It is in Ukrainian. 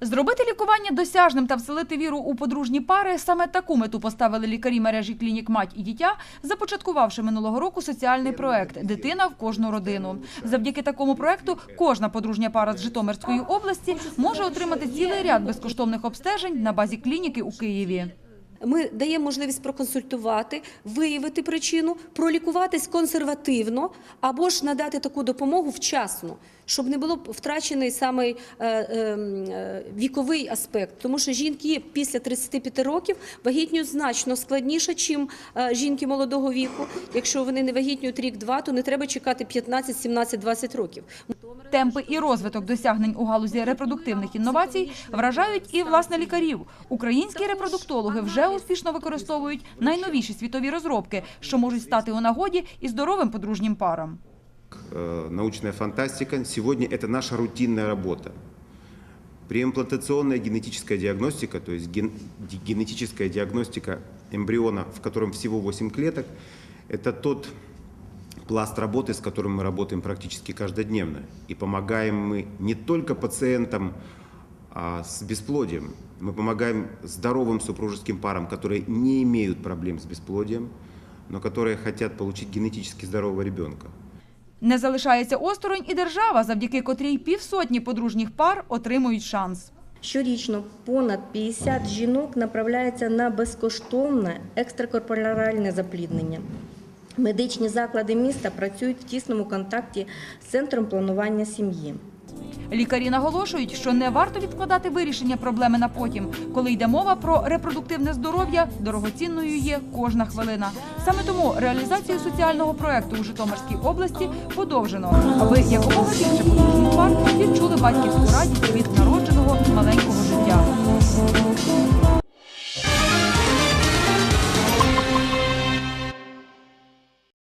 Зробити лікування досяжним та вселити віру у подружні пари саме таку мету поставили лікарі мережі клінік Мать і дітя, започаткувавши минулого року соціальний проект Дитина в кожну родину. Завдяки такому проекту кожна подружня пара з Житомирської області може отримати цілий ряд безкоштовних обстежень на базі клініки у Києві. Ми даємо можливість проконсультувати, виявити причину, пролікуватись консервативно або ж надати таку допомогу вчасно, щоб не було втрачений саме е, е, віковий аспект. Тому що жінки після 35 років вагітнюють значно складніше, чим е, жінки молодого віку. Якщо вони не вагітнюють рік-два, то не треба чекати 15, 17, 20 років. Темпи і розвиток досягнень у галузі репродуктивних інновацій вражають і власне лікарів. Українські репродуктологи вже успішно використовують найновіші світові розробки, що можуть стати у нагоді і здоровим подружнім парам. э, научная фантастика. Сегодня это наша рутинная работа. Преимплантационная генетическая диагностика, то есть ген- ди- генетическая диагностика эмбриона, в котором всего 8 клеток, это тот пласт работы, с которым мы работаем практически каждодневно. И помогаем мы не только пациентам а, с бесплодием, мы помогаем здоровым супружеским парам, которые не имеют проблем с бесплодием, но которые хотят получить генетически здорового ребенка. Не залишається осторонь і держава, завдяки котрій півсотні подружніх пар отримують шанс. Щорічно понад 50 жінок направляється на безкоштовне екстракорпоральне запліднення. Медичні заклади міста працюють в тісному контакті з центром планування сім'ї. Лікарі наголошують, що не варто відкладати вирішення проблеми на потім. Коли йде мова про репродуктивне здоров'я, дорогоцінною є кожна хвилина. Саме тому реалізацію соціального проекту у Житомирській області подовжено, аби якомога більше подружніх пар відчули батьківську радість від народу.